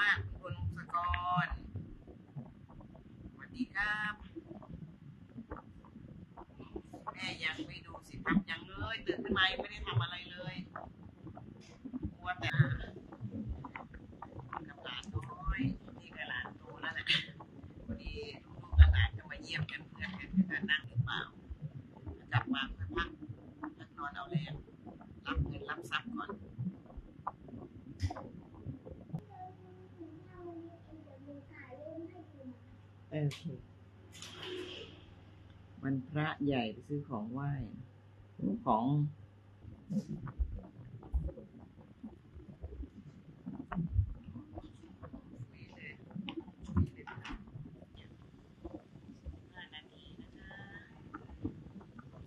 มากคุณพงศกรสวัสดีครับ แม่ยังไม่ดูสิทำยังเลย ตื่นขึ้นมายังไม่ได้ทำอะไรเลยกลัวแต่กับหลานน้อยนี่กับหลานโตแล้วแหละพอดีลูกๆหลานจะมาเยี่ยมกันเพื่อนกันจะนั่งหรือเปล่ากลับมาค่อยพักพักนอนเอาแรงรับเงินรับทรัพย์ก่อน โอเควันพระ ใหญ่ไปซื้อของไหว้ของ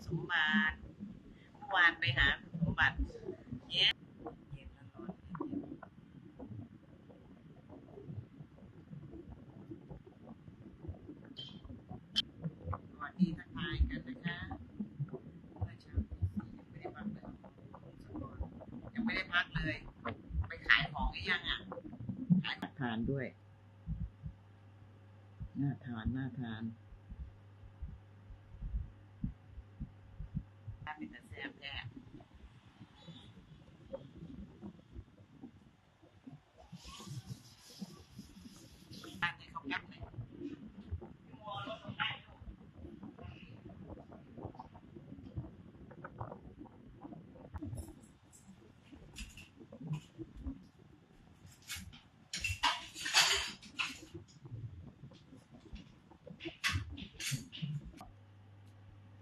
สมบัติเมื่อวานไปหาสมบัติเย็นเย็นแล้วร้อนสวัสดีทักทายกันนะคะเมื่อเช้าตีสี่ยังไม่ได้พักเลยยังไม่ได้พักเลย ไปขายของหรือยังอะ ขานด้วย น่าทาน น่าทานตะแซ่บแท้บ้านให้เขากลับเลยมัวรถมันได้อยู่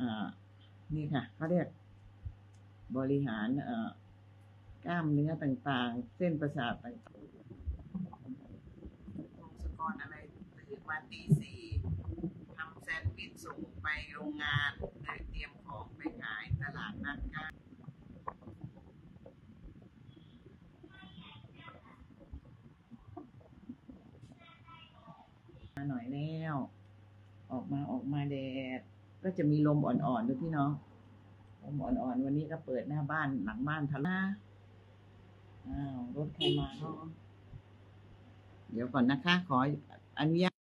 อ่า นี่ค่ะเขาเรียกบริหารเอ่อกล้ามเนื้อต่างๆ เส้นประสาทต่างๆพงศกรอะไรตื่นมาตีสี่ทำแซนด์วิชส่งไปโรงงานเลยเตรียมของไปขายตลาดนัดกันมาหน่อยแล้ว ออกมาออกมาแดด ก็จะมีลมอ่อนๆด้วยพี่น้องลมอ่อนๆวันนี้ก็เปิดหน้าบ้านหลังบ้านทะล่าอ้าวรถใครมาเนาะเดี๋ยวก่อนนะคะ ขออนุญาต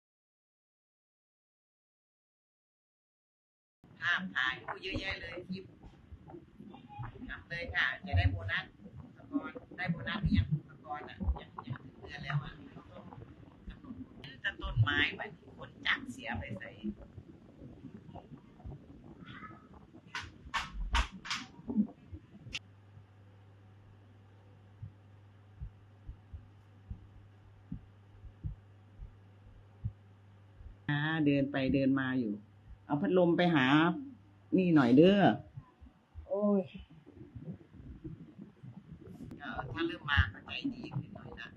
ภาพถ่ายผู้เยอะแยะเลยคลิปทำเลยค่ะ จะได้โบนัสสกอรได้โบนัสหรือยังสกอรอะยังยังเดือนแล้วอะต้องกำหนดต้นไม้ไปคนจักเสียไปใส่ เดินไปเดินมาอยู่ เอาพัดลมไปหา นี่หน่อยเด้อโอ้ยเออถ้าเริ่มมาก็ใจดีขึ้นหน่อยนะ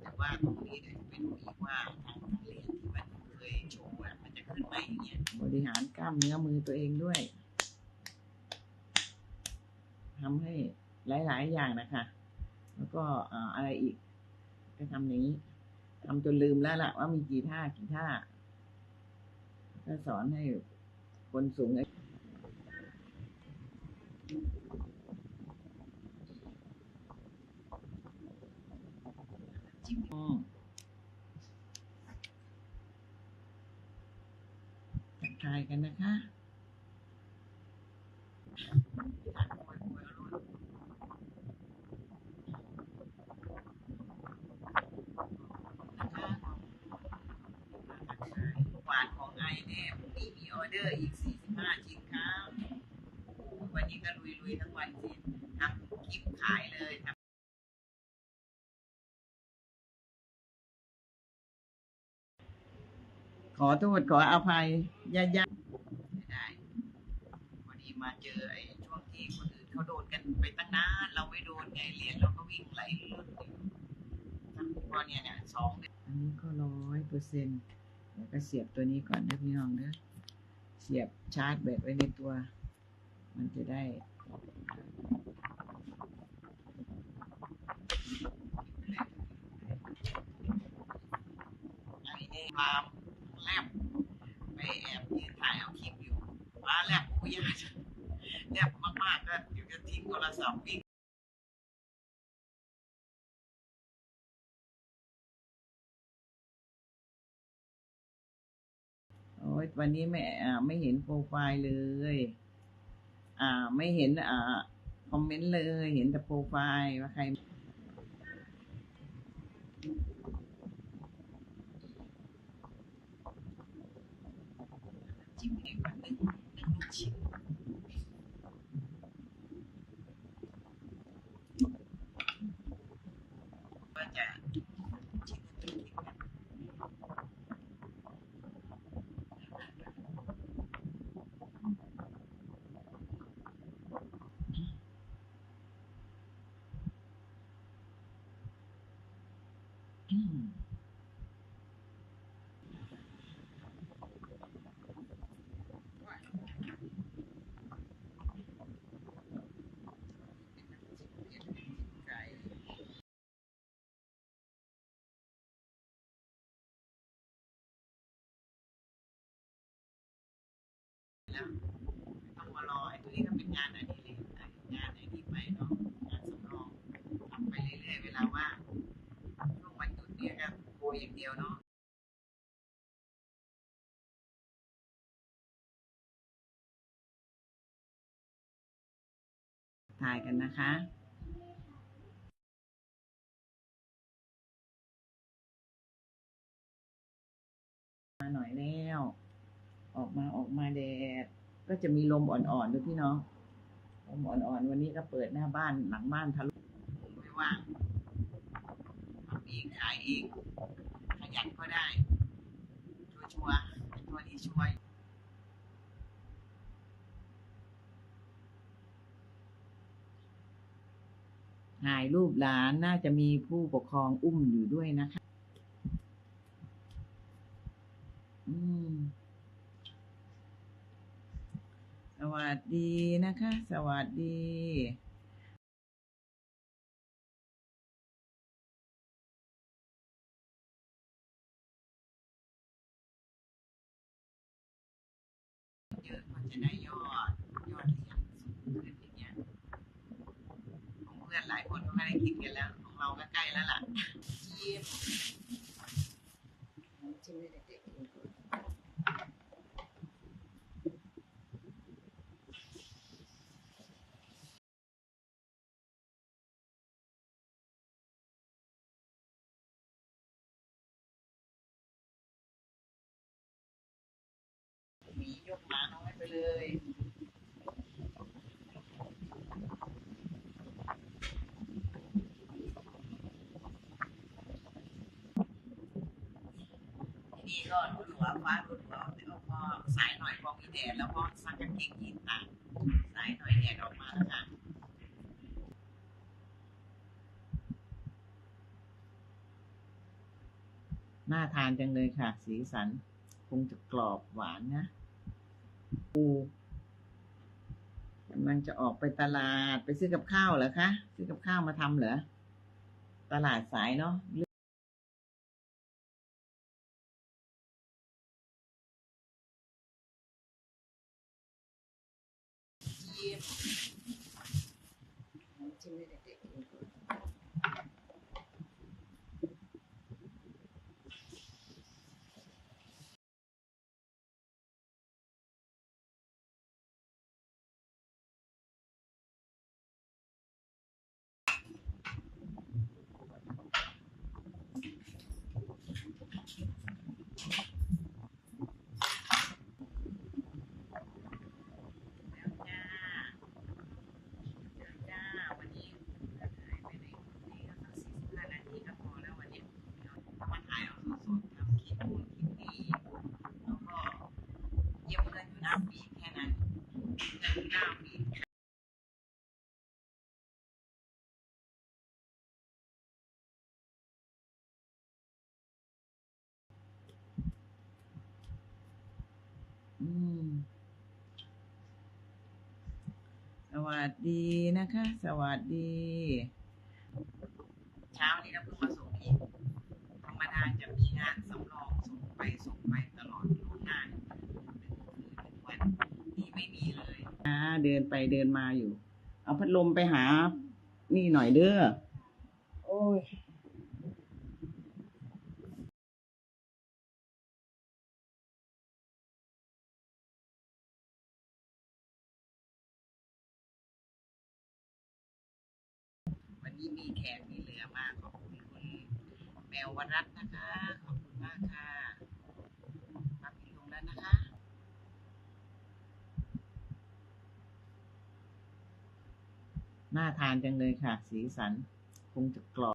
แต่ว่าตรงนี้เดี๋ยวไปดูอีกว่าทางทางเหรียญที่มันเคยโชว์อะมันจะขึ้นไหมอย่างเงี้ยบริหารกล้ามเนื้อมือตัวเองด้วยทำให้หลาย ๆ อย่างนะคะ แล้วก็เอ่ออะไรอีกก็ทำอย่างนี้ทำจนลืมแล้วล่ะว่ามีกี่ท่ากี่ท่า ถ้าสอนให้คนสูงอายุอืมทักทายกันนะคะหวาน ของไอเนี่ยพรุ่งนี้มีออเดอร์อีก 45 ชิ้นครับวันนี้ก็ลุยๆทั้งวันสิทำคลิปขายเลยทำขอโทษขออภัยญาติๆไม่ได้พอดีมาเจอไอ้ช่วงที่คนอื่นเขาโดนกันไปตั้งนานเราไม่โดนไงเหรียญเราก็วิ่งไหลลื่นอยู่ทั้งพอเนี่ยเนี่ยสองเดือนอันนี้ก็ร้อยเปอร์เซ็นต์ เดี๋ยวก็เสียบตัวนี้ก่อนนะพี่น้องเด้อเสียบชาร์จแบตไว้ในตัว มันจะได้ไอเองลามแลบไปแอบยืนถ่ายเอาคลิปอยู่มาแลบผู้ยาแลบมากๆก็เดี๋ยวจะทิ้งโทรศัพท์วิ่ง วันนี้ไม่อ่าไม่เห็นโปรไฟล์เลย อ่า ไม่เห็นอ่าคอมเมนต์เลย เห็นแต่โปรไฟล์ว่าใครจิ้มเองวันหนึ่งหนึ่งลูกชิ้นก็จะชิ้นหนึ่งกินกันอืมไก่ แล้วต้องมารอไอ้ตัวนี้ก็เป็นงานอดิเรกงานไอ้นี่ไปเนาะงานสำรองทำไปเรื่อยๆเวลาว่างช่วงวันหยุดเนี่ยก็โกยอย่างเดียวเนาะถ่ายกันนะคะมาหน่อยแล้ว ออกมาออกมาแดด ก็จะมีลมอ่อนๆด้วยพี่น้องลมอ่อนๆวันนี้ก็เปิดหน้าบ้านหลังบ้านทะลุไม่ว่างทำเองขายเองขยันก็ได้ชัวร์ๆเป็นตัวที่ช่วยถ่ายรูปหลานน่าจะมีผู้ปกครองอุ้มอยู่ด้วยนะคะ อืม สวัส ดีนะคะ สวัสดีเยอะมันจะได้ยอด ยอดเหรียญสูงขึ้นอย่างเงี้ยของเพื่อนหลายคนก็ไม่ได้กินกันแล้ว ของเราก็ใกล้แล้วล่ะจี๊ยบจิ้มให้เด็กๆกินก่อน หมียกหมาน้อย ไปเลยทีนี้ก็รุ่นหัวฟ้ารุ่นหัวแล้วพอสายหน่อยพอมีแดดแล้วพอซักกางเกงยีนตากสายหน่อยแดดออกมาแล้วค่ะน่าทานจังเลยค่ะ สีสันคงจะกรอบหวานนะ กำลังจะออกไปตลาดไปซื้อกับข้าวเหรอคะ ซื้อกับข้าวมาทำเหรอ ตลาดสายเนาะมให้เด็กๆกินก่อน แล้วจ้าเดี๋ยวจ้า วันนี้หายไปไหนคนนี้ก็สักสี่สิบห้านาทีก็พอแล้ววันนี้เดี๋ยวมาถ่ายเอาสดๆทำคลิปนู่นคลิปนี้แล้วก็เยี่ยมเพื่อนอยู่หน้าฟีดแค่นั้นเพื่อนอยู่หน้าฟีดอืม สวัสดีนะคะ สวัสดี เช้านี้ก็เพิ่งมาส่งอีกธรรมดาจะมีงานสำรองส่งไปส่งไปตลอดล่วงหน้าหนึ่งคืนหนึ่งวันนี่ไม่มีเลยอ่าเดินไปเดินมาอยู่ เอาพัดลมไปหา นี่หน่อยเด้อ โอ้ย มีแขกมีเหลือมากขอบคุณคุณแมววรัตน์นะคะ ขอบคุณมากค่ะมาพิลงแล้วนะคะน่าทานจังเลยค่ะ สีสันคงจะกรอบ